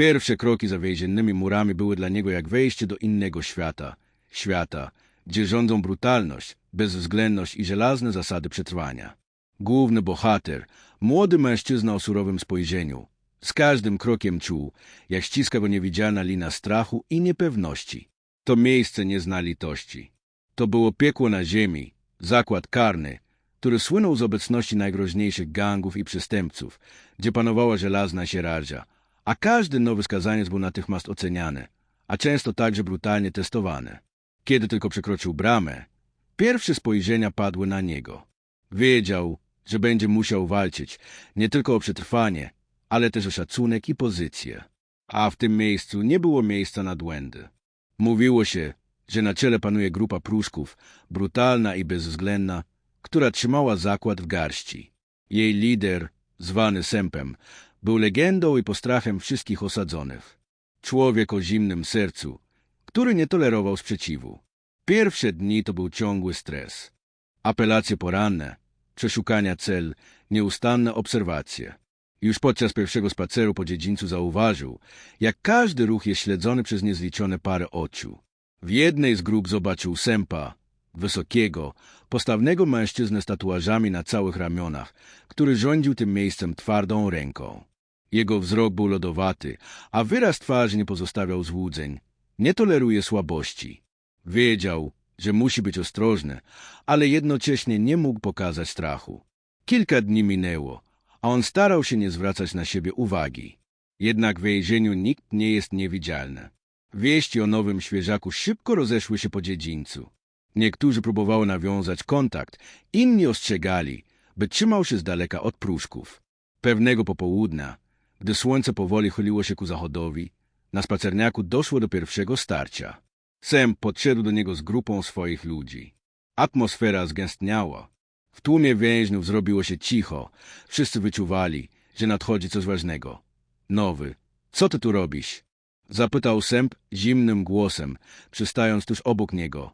Pierwsze kroki za więziennymi murami były dla niego jak wejście do innego świata. Świata, gdzie rządzą brutalność, bezwzględność i żelazne zasady przetrwania. Główny bohater, młody mężczyzna o surowym spojrzeniu, z każdym krokiem czuł, jak ściska go niewidzialna lina strachu i niepewności. To miejsce nie zna litości. To było piekło na ziemi, zakład karny, który słynął z obecności najgroźniejszych gangów i przestępców, gdzie panowała żelazna hierarchia, a każdy nowy skazaniec był natychmiast oceniany, a często także brutalnie testowany. Kiedy tylko przekroczył bramę, pierwsze spojrzenia padły na niego. Wiedział, że będzie musiał walczyć nie tylko o przetrwanie, ale też o szacunek i pozycję. A w tym miejscu nie było miejsca na błędy. Mówiło się, że na czele panuje grupa pruszków, brutalna i bezwzględna, która trzymała zakład w garści. Jej lider, zwany Sempem, był legendą i postrachem wszystkich osadzonych. Człowiek o zimnym sercu, który nie tolerował sprzeciwu. Pierwsze dni to był ciągły stres. Apelacje poranne, przeszukania cel, nieustanne obserwacje. Już podczas pierwszego spaceru po dziedzińcu zauważył, jak każdy ruch jest śledzony przez niezliczone parę oczu. W jednej z grup zobaczył Sempa, wysokiego, postawnego mężczyznę z tatuażami na całych ramionach, który rządził tym miejscem twardą ręką. Jego wzrok był lodowaty, a wyraz twarzy nie pozostawiał złudzeń. Nie toleruje słabości. Wiedział, że musi być ostrożny, ale jednocześnie nie mógł pokazać strachu. Kilka dni minęło, a on starał się nie zwracać na siebie uwagi. Jednak w więzieniu nikt nie jest niewidzialny. Wieści o nowym świeżaku szybko rozeszły się po dziedzińcu. Niektórzy próbowali nawiązać kontakt, inni ostrzegali, by trzymał się z daleka od pruszków. Pewnego popołudnia, gdy słońce powoli chyliło się ku zachodowi, na spacerniaku doszło do pierwszego starcia. Sem podszedł do niego z grupą swoich ludzi. Atmosfera zgęstniała. W tłumie więźniów zrobiło się cicho. Wszyscy wyczuwali, że nadchodzi coś ważnego. Nowy, co ty tu robisz? Zapytał Sęp zimnym głosem, przystając tuż obok niego.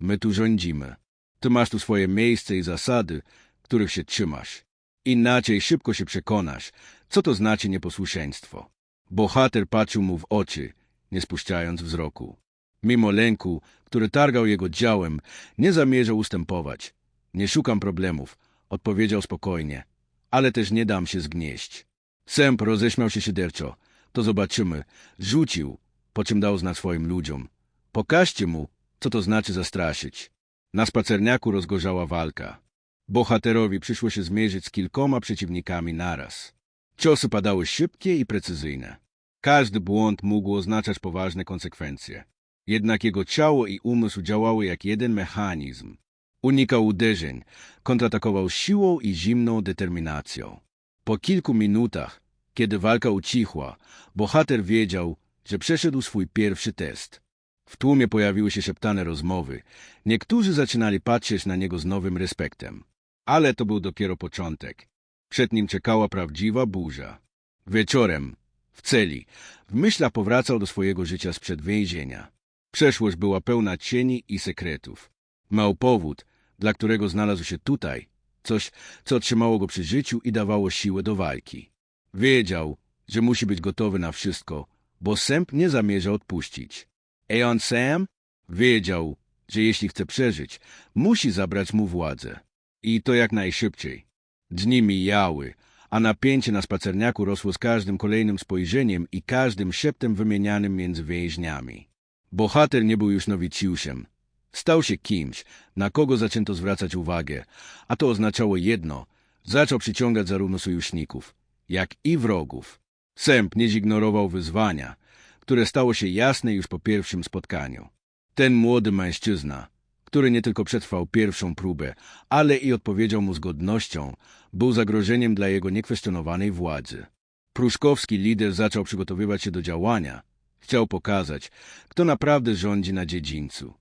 My tu rządzimy. Ty masz tu swoje miejsce i zasady, których się trzymasz. Inaczej szybko się przekonasz, co to znaczy nieposłuszeństwo. Bohater patrzył mu w oczy, nie spuszczając wzroku. Mimo lęku, który targał jego działem, nie zamierzał ustępować. Nie szukam problemów, odpowiedział spokojnie, ale też nie dam się zgnieść. Sęp roześmiał się szyderczo. To zobaczymy. Rzucił, po czym dał znać swoim ludziom. Pokażcie mu, co to znaczy zastraszyć. Na spacerniaku rozgorzała walka. Bohaterowi przyszło się zmierzyć z kilkoma przeciwnikami naraz. Ciosy padały szybkie i precyzyjne. Każdy błąd mógł oznaczać poważne konsekwencje. Jednak jego ciało i umysł działały jak jeden mechanizm. Unikał uderzeń, kontratakował siłą i zimną determinacją. Po kilku minutach, kiedy walka ucichła, bohater wiedział, że przeszedł swój pierwszy test. W tłumie pojawiły się szeptane rozmowy. Niektórzy zaczynali patrzeć na niego z nowym respektem. Ale to był dopiero początek. Przed nim czekała prawdziwa burza. Wieczorem, w celi, w myślach powracał do swojego życia sprzed więzienia. Przeszłość była pełna cieni i sekretów. Miał powód, dla którego znalazł się tutaj, coś, co trzymało go przy życiu i dawało siłę do walki. Wiedział, że musi być gotowy na wszystko, bo Sęp nie zamierza odpuścić. Eon Sam wiedział, że jeśli chce przeżyć, musi zabrać mu władzę. I to jak najszybciej. Dni mijały, a napięcie na spacerniaku rosło z każdym kolejnym spojrzeniem i każdym szeptem wymienianym między więźniami. Bohater nie był już nowicjuszem. Stał się kimś, na kogo zaczęto zwracać uwagę, a to oznaczało jedno – zaczął przyciągać zarówno sojuszników, jak i wrogów. Sęp nie zignorował wyzwania, które stało się jasne już po pierwszym spotkaniu. Ten młody mężczyzna, który nie tylko przetrwał pierwszą próbę, ale i odpowiedział mu z godnością, był zagrożeniem dla jego niekwestionowanej władzy. Pruszkowski lider zaczął przygotowywać się do działania. Chciał pokazać, kto naprawdę rządzi na dziedzińcu.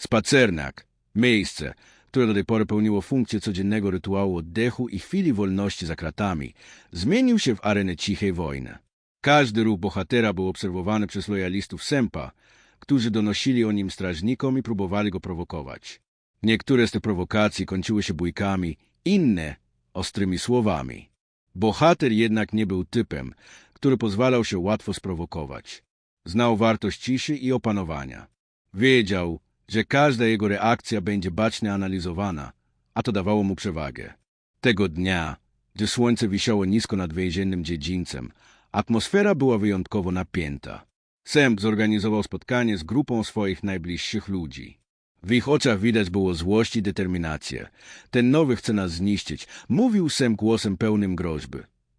Spacernak, miejsce, które do tej pory pełniło funkcję codziennego rytuału oddechu i chwili wolności za kratami, zmienił się w arenę cichej wojny. Każdy ruch bohatera był obserwowany przez lojalistów Sempa, którzy donosili o nim strażnikom i próbowali go prowokować. Niektóre z tych prowokacji kończyły się bójkami, inne ostrymi słowami. Bohater jednak nie był typem, który pozwalał się łatwo sprowokować. Znał wartość ciszy i opanowania. Wiedział, że każda jego reakcja będzie bacznie analizowana, a to dawało mu przewagę. Tego dnia, gdy słońce wisiało nisko nad więziennym dziedzińcem, atmosfera była wyjątkowo napięta. Semp zorganizował spotkanie z grupą swoich najbliższych ludzi. W ich oczach widać było złość i determinację. Ten nowy chce nas zniszczyć, mówił Sem głosem pełnym groźby.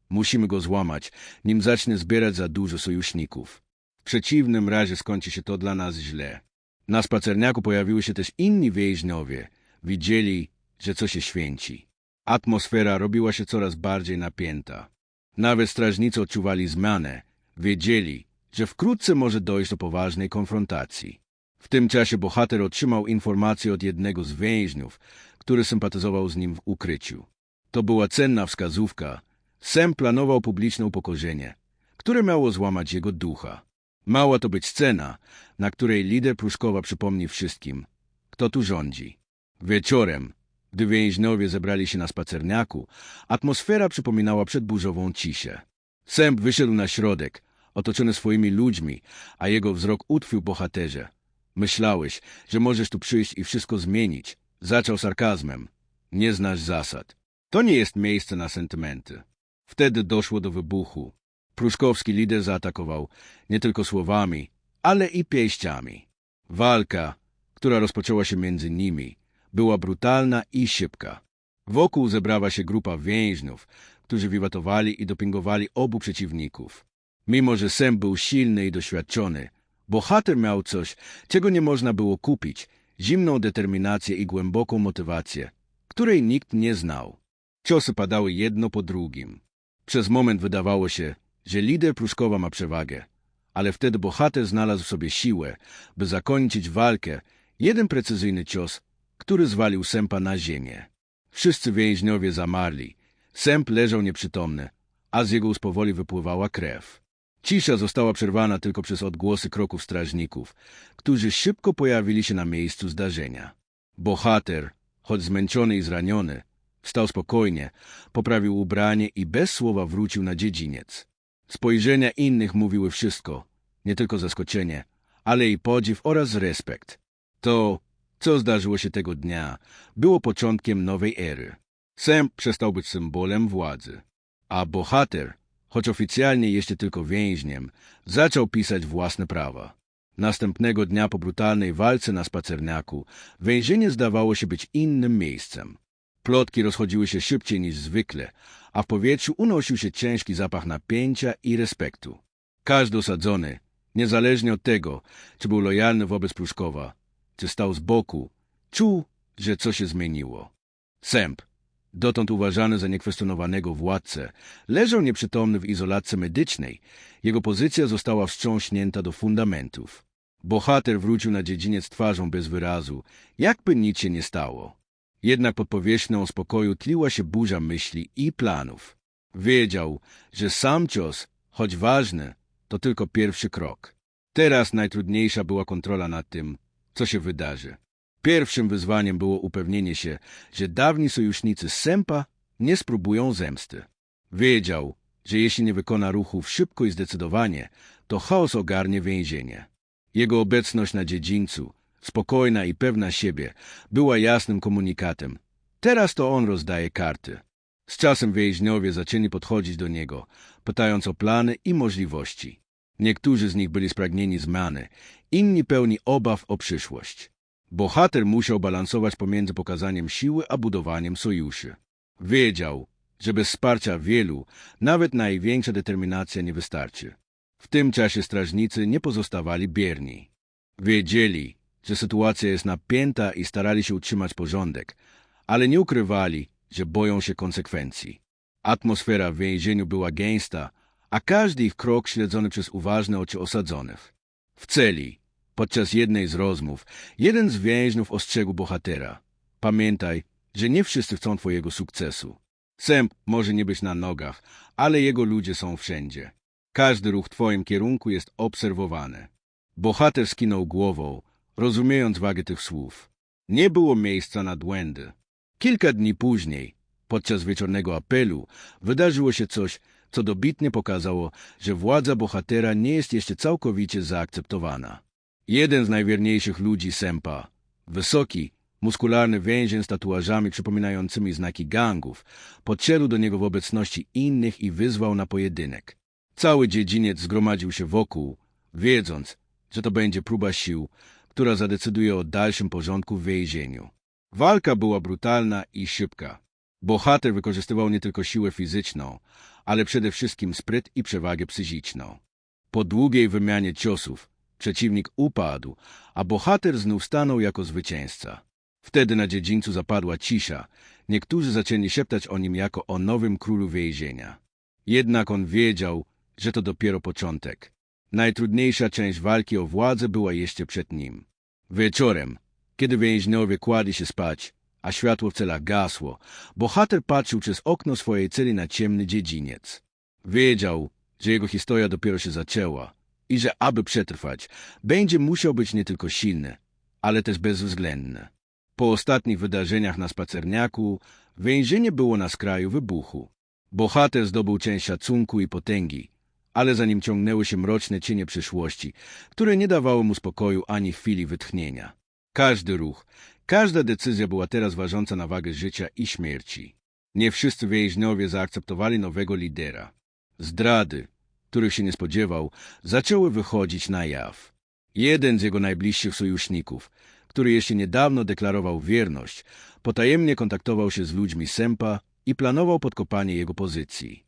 Musimy go złamać, nim zacznie zbierać za dużo sojuszników. W przeciwnym razie skończy się to dla nas źle. Na spacerniaku pojawiły się też inni więźniowie. Widzieli, że coś się święci. Atmosfera robiła się coraz bardziej napięta. Nawet strażnicy odczuwali zmianę. Wiedzieli, że wkrótce może dojść do poważnej konfrontacji. W tym czasie bohater otrzymał informację od jednego z więźniów, który sympatyzował z nim w ukryciu. To była cenna wskazówka. Sem planował publiczne upokorzenie, które miało złamać jego ducha. Mała to być scena, na której lider Pruszkowa przypomni wszystkim, kto tu rządzi. Wieczorem, gdy więźniowie zebrali się na spacerniaku, atmosfera przypominała przedburzową ciszę. Sęp wyszedł na środek, otoczony swoimi ludźmi, a jego wzrok utkwił bohaterze. Myślałeś, że możesz tu przyjść i wszystko zmienić. Zaczął sarkazmem. Nie znasz zasad. To nie jest miejsce na sentymenty. Wtedy doszło do wybuchu. Pruszkowski lider zaatakował nie tylko słowami, ale i pięściami. Walka, która rozpoczęła się między nimi, była brutalna i szybka. Wokół zebrała się grupa więźniów, którzy wiwatowali i dopingowali obu przeciwników. Mimo, że Sem był silny i doświadczony, bohater miał coś, czego nie można było kupić, zimną determinację i głęboką motywację, której nikt nie znał. Ciosy padały jedno po drugim. Przez moment wydawało się, że lider Pruszkowa ma przewagę, ale wtedy bohater znalazł w sobie siłę, by zakończyć walkę, jeden precyzyjny cios, który zwalił Sępa na ziemię. Wszyscy więźniowie zamarli. Sęp leżał nieprzytomny, a z jego ust powoli wypływała krew. Cisza została przerwana tylko przez odgłosy kroków strażników, którzy szybko pojawili się na miejscu zdarzenia. Bohater, choć zmęczony i zraniony, wstał spokojnie, poprawił ubranie i bez słowa wrócił na dziedziniec. Spojrzenia innych mówiły wszystko, nie tylko zaskoczenie, ale i podziw oraz respekt. To, co zdarzyło się tego dnia, było początkiem nowej ery. Sam przestał być symbolem władzy, a bohater, choć oficjalnie jeszcze tylko więźniem, zaczął pisać własne prawa. Następnego dnia po brutalnej walce na spacerniaku więzienie zdawało się być innym miejscem. Plotki rozchodziły się szybciej niż zwykle, a w powietrzu unosił się ciężki zapach napięcia i respektu. Każdy osadzony, niezależnie od tego, czy był lojalny wobec Pruszkowa, czy stał z boku, czuł, że coś się zmieniło. Sęp, dotąd uważany za niekwestionowanego władcę, leżał nieprzytomny w izolatce medycznej. Jego pozycja została wstrząśnięta do fundamentów. Bohater wrócił na dziedziniec twarzą bez wyrazu, jakby nic się nie stało. Jednak pod powierzchnią spokoju tliła się burza myśli i planów. Wiedział, że sam cios, choć ważny, to tylko pierwszy krok. Teraz najtrudniejsza była kontrola nad tym, co się wydarzy. Pierwszym wyzwaniem było upewnienie się, że dawni sojusznicy Sępa nie spróbują zemsty. Wiedział, że jeśli nie wykona ruchów szybko i zdecydowanie, to chaos ogarnie więzienie. Jego obecność na dziedzińcu, spokojna i pewna siebie, była jasnym komunikatem. Teraz to on rozdaje karty. Z czasem więźniowie zaczęli podchodzić do niego, pytając o plany i możliwości. Niektórzy z nich byli spragnieni zmiany, inni pełni obaw o przyszłość. Bohater musiał balansować pomiędzy pokazaniem siły a budowaniem sojuszy. Wiedział, że bez wsparcia wielu nawet największa determinacja nie wystarczy. W tym czasie strażnicy nie pozostawali bierni. Wiedzieli, że sytuacja jest napięta i starali się utrzymać porządek, ale nie ukrywali, że boją się konsekwencji. Atmosfera w więzieniu była gęsta, a każdy ich krok śledzony przez uważne oczy osadzonych. W celi, podczas jednej z rozmów, jeden z więźniów ostrzegł bohatera. Pamiętaj, że nie wszyscy chcą twojego sukcesu. Sęp może nie być na nogach, ale jego ludzie są wszędzie. Każdy ruch w twoim kierunku jest obserwowany. Bohater skinął głową, rozumiejąc wagę tych słów. Nie było miejsca na błędy. Kilka dni później, podczas wieczornego apelu, wydarzyło się coś, co dobitnie pokazało, że władza bohatera nie jest jeszcze całkowicie zaakceptowana. Jeden z najwierniejszych ludzi Sempa, wysoki, muskularny więzień z tatuażami przypominającymi znaki gangów, podszedł do niego w obecności innych i wyzwał na pojedynek. Cały dziedziniec zgromadził się wokół, wiedząc, że to będzie próba sił, która zadecyduje o dalszym porządku w więzieniu. Walka była brutalna i szybka. Bohater wykorzystywał nie tylko siłę fizyczną, ale przede wszystkim spryt i przewagę psychiczną. Po długiej wymianie ciosów przeciwnik upadł, a bohater znów stanął jako zwycięzca. Wtedy na dziedzińcu zapadła cisza. Niektórzy zaczęli szeptać o nim jako o nowym królu więzienia. Jednak on wiedział, że to dopiero początek. Najtrudniejsza część walki o władzę była jeszcze przed nim. Wieczorem, kiedy więźniowie kładli się spać, a światło w celach gasło, bohater patrzył przez okno swojej celi na ciemny dziedziniec. Wiedział, że jego historia dopiero się zaczęła i że aby przetrwać, będzie musiał być nie tylko silny, ale też bezwzględny. Po ostatnich wydarzeniach na spacerniaku, więzienie było na skraju wybuchu. Bohater zdobył część szacunku i potęgi, ale za nim ciągnęły się mroczne cienie przyszłości, które nie dawały mu spokoju ani chwili wytchnienia. Każdy ruch, każda decyzja była teraz ważąca na wagę życia i śmierci. Nie wszyscy więźniowie zaakceptowali nowego lidera. Zdrady, których się nie spodziewał, zaczęły wychodzić na jaw. Jeden z jego najbliższych sojuszników, który jeszcze niedawno deklarował wierność, potajemnie kontaktował się z ludźmi Sempa i planował podkopanie jego pozycji.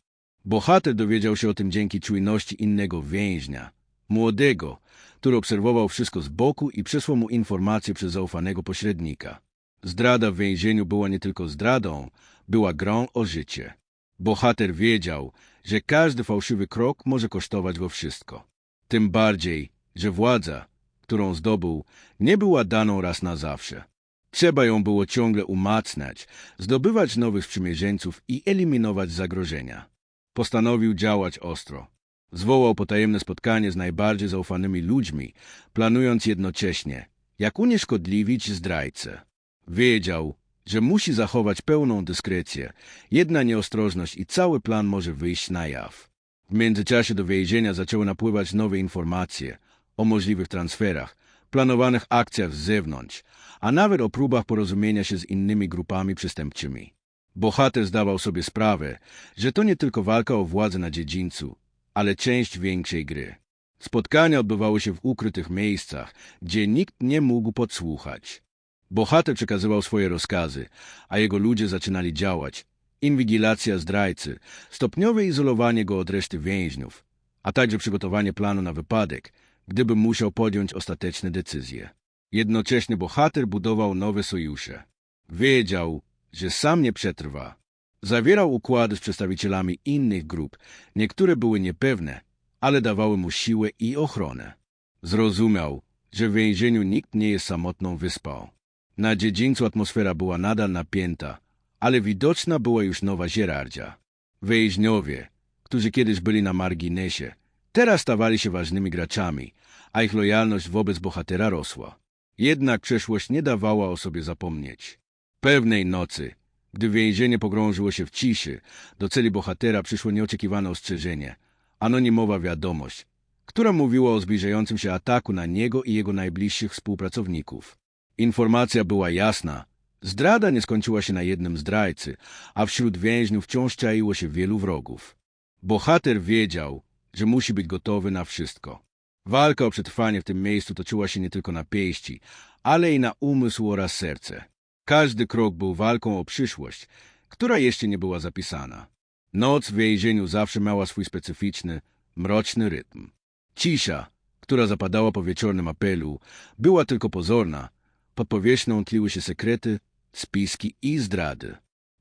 Bohater dowiedział się o tym dzięki czujności innego więźnia, młodego, który obserwował wszystko z boku i przesłał mu informacje przez zaufanego pośrednika. Zdrada w więzieniu była nie tylko zdradą, była grą o życie. Bohater wiedział, że każdy fałszywy krok może kosztować go wszystko. Tym bardziej, że władza, którą zdobył, nie była daną raz na zawsze. Trzeba ją było ciągle umacniać, zdobywać nowych sprzymierzeńców i eliminować zagrożenia. Postanowił działać ostro. Zwołał potajemne spotkanie z najbardziej zaufanymi ludźmi, planując jednocześnie, jak unieszkodliwić zdrajcę. Wiedział, że musi zachować pełną dyskrecję, jedna nieostrożność i cały plan może wyjść na jaw. W międzyczasie do więzienia zaczęły napływać nowe informacje o możliwych transferach, planowanych akcjach z zewnątrz, a nawet o próbach porozumienia się z innymi grupami przestępczymi. Bohater zdawał sobie sprawę, że to nie tylko walka o władzę na dziedzińcu, ale część większej gry. Spotkania odbywały się w ukrytych miejscach, gdzie nikt nie mógł podsłuchać. Bohater przekazywał swoje rozkazy, a jego ludzie zaczynali działać. Inwigilacja zdrajcy, stopniowe izolowanie go od reszty więźniów, a także przygotowanie planu na wypadek, gdyby musiał podjąć ostateczne decyzje. Jednocześnie bohater budował nowe sojusze. Wiedział, że sam nie przetrwa. Zawierał układy z przedstawicielami innych grup. Niektóre były niepewne, ale dawały mu siłę i ochronę. Zrozumiał, że w więzieniu nikt nie jest samotną wyspą. Na dziedzińcu atmosfera była nadal napięta, ale widoczna była już nowa hierarchia. Więźniowie, którzy kiedyś byli na marginesie, teraz stawali się ważnymi graczami, a ich lojalność wobec bohatera rosła. Jednak przeszłość nie dawała o sobie zapomnieć. Pewnej nocy, gdy więzienie pogrążyło się w ciszy, do celi bohatera przyszło nieoczekiwane ostrzeżenie, anonimowa wiadomość, która mówiła o zbliżającym się ataku na niego i jego najbliższych współpracowników. Informacja była jasna. Zdrada nie skończyła się na jednym zdrajcy, a wśród więźniów wciąż czaiło się wielu wrogów. Bohater wiedział, że musi być gotowy na wszystko. Walka o przetrwanie w tym miejscu toczyła się nie tylko na pięści, ale i na umysł oraz serce. Każdy krok był walką o przyszłość, która jeszcze nie była zapisana. Noc w więzieniu zawsze miała swój specyficzny, mroczny rytm. Cisza, która zapadała po wieczornym apelu, była tylko pozorna. Pod powierzchnią tliły się sekrety, spiski i zdrady.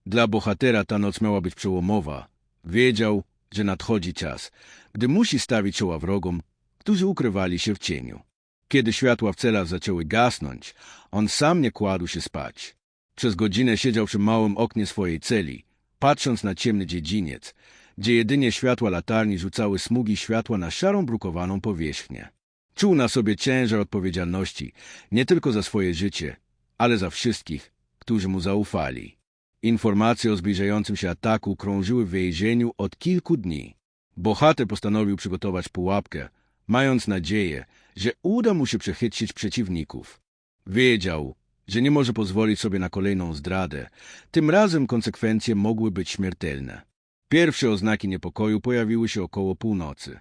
Dla bohatera ta noc miała być przełomowa. Wiedział, że nadchodzi czas, gdy musi stawić czoła wrogom, którzy ukrywali się w cieniu. Kiedy światła w celach zaczęły gasnąć, on sam nie kładł się spać. Przez godzinę siedział przy małym oknie swojej celi, patrząc na ciemny dziedziniec, gdzie jedynie światła latarni rzucały smugi światła na szarą brukowaną powierzchnię. Czuł na sobie ciężar odpowiedzialności, nie tylko za swoje życie, ale za wszystkich, którzy mu zaufali. Informacje o zbliżającym się ataku krążyły w więzieniu od kilku dni. Bohater postanowił przygotować pułapkę, mając nadzieję, że uda mu się przechytrzyć przeciwników. Wiedział, że nie może pozwolić sobie na kolejną zdradę. Tym razem konsekwencje mogły być śmiertelne. Pierwsze oznaki niepokoju pojawiły się około północy.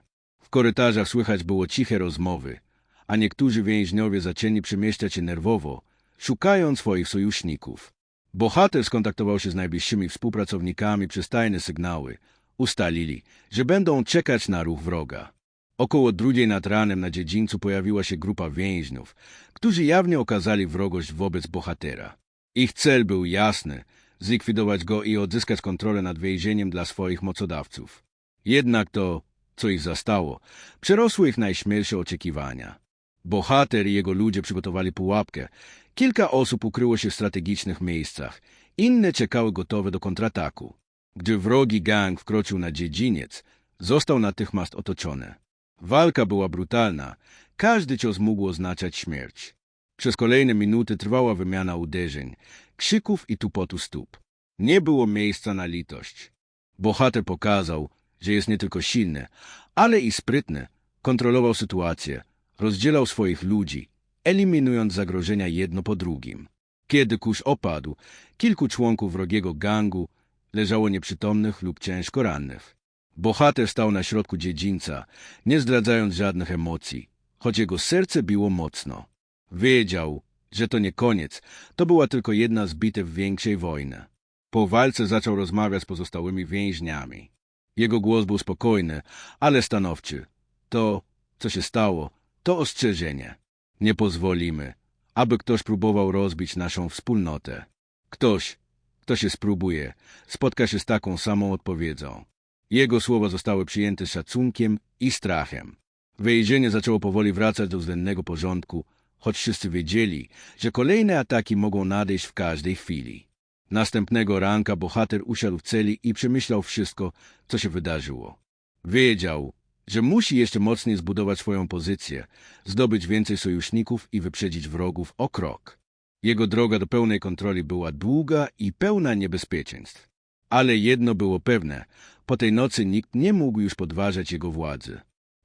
W korytarzach słychać było ciche rozmowy, a niektórzy więźniowie zaczęli przemieszczać się nerwowo, szukając swoich sojuszników. Bohater skontaktował się z najbliższymi współpracownikami przez tajne sygnały. Ustalili, że będą czekać na ruch wroga. Około drugiej nad ranem na dziedzińcu pojawiła się grupa więźniów, którzy jawnie okazali wrogość wobec bohatera. Ich cel był jasny – zlikwidować go i odzyskać kontrolę nad więzieniem dla swoich mocodawców. Jednak to, co ich zastało, przerosło ich najśmielsze oczekiwania. Bohater i jego ludzie przygotowali pułapkę. Kilka osób ukryło się w strategicznych miejscach, inne czekały gotowe do kontrataku. Gdy wrogi gang wkroczył na dziedziniec, został natychmiast otoczony. Walka była brutalna. Każdy cios mógł oznaczać śmierć. Przez kolejne minuty trwała wymiana uderzeń, krzyków i tupotu stóp. Nie było miejsca na litość. Bohater pokazał, że jest nie tylko silny, ale i sprytny. Kontrolował sytuację, rozdzielał swoich ludzi, eliminując zagrożenia jedno po drugim. Kiedy kurz opadł, kilku członków wrogiego gangu leżało nieprzytomnych lub ciężko rannych. Bohater stał na środku dziedzińca, nie zdradzając żadnych emocji, choć jego serce biło mocno. Wiedział, że to nie koniec, to była tylko jedna z bitew większej wojny. Po walce zaczął rozmawiać z pozostałymi więźniami. Jego głos był spokojny, ale stanowczy. To, co się stało, to ostrzeżenie. Nie pozwolimy, aby ktoś próbował rozbić naszą wspólnotę. Ktoś, kto się spróbuje, spotka się z taką samą odpowiedzią. Jego słowa zostały przyjęte z szacunkiem i strachem. Więzienie zaczęło powoli wracać do względnego porządku, choć wszyscy wiedzieli, że kolejne ataki mogą nadejść w każdej chwili. Następnego ranka bohater usiadł w celi i przemyślał wszystko, co się wydarzyło. Wiedział, że musi jeszcze mocniej zbudować swoją pozycję, zdobyć więcej sojuszników i wyprzedzić wrogów o krok. Jego droga do pełnej kontroli była długa i pełna niebezpieczeństw. Ale jedno było pewne, po tej nocy nikt nie mógł już podważać jego władzy.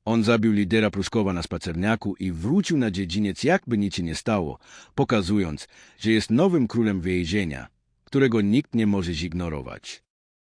On zabił lidera Pruszkowa na spacerniaku i wrócił na dziedziniec jakby nic się nie stało, pokazując, że jest nowym królem więzienia, którego nikt nie może zignorować.